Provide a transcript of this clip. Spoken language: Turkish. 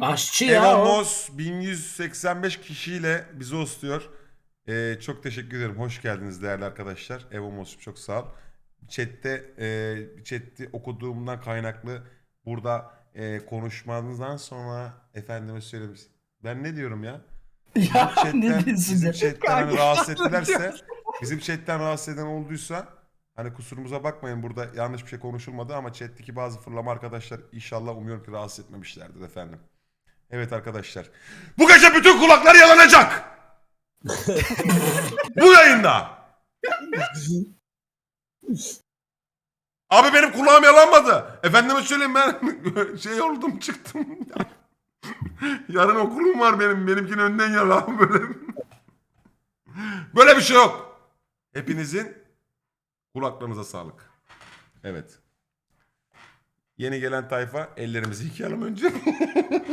Aşçı ya o. Evamos 1185 kişiyle bizi hostluyor. Ee, çok teşekkür ederim. Hoş geldiniz değerli arkadaşlar. Evamos çok sağ ol. Chat'te e, chat'i okuduğumdan kaynaklı burada e, konuşmanızdan sonra efendime söyleyeyim. Ben ne diyorum ya? Bizim Ya chatten, ne diyorsun bizim ya? chatten hani rahatsız ettilerse bizim chatten rahatsız eden olduysa hani kusurumuza bakmayın burada yanlış bir şey konuşulmadı ama chatteki bazı fırlama arkadaşlar inşallah umuyorum ki rahatsız etmemişlerdir efendim. Evet arkadaşlar. Bu gece bütün kulaklar yalanacak. Bu yayında. Abi benim kulağım yalanmadı. Efendime söyleyeyim ben şey oldum çıktım. Yarın okulum var benim. Benimkinin önden yalan böyle. Böyle bir şey yok. Hepinizin kulaklarınıza sağlık. Evet. Yeni gelen tayfa ellerimizi yıkayalım önce.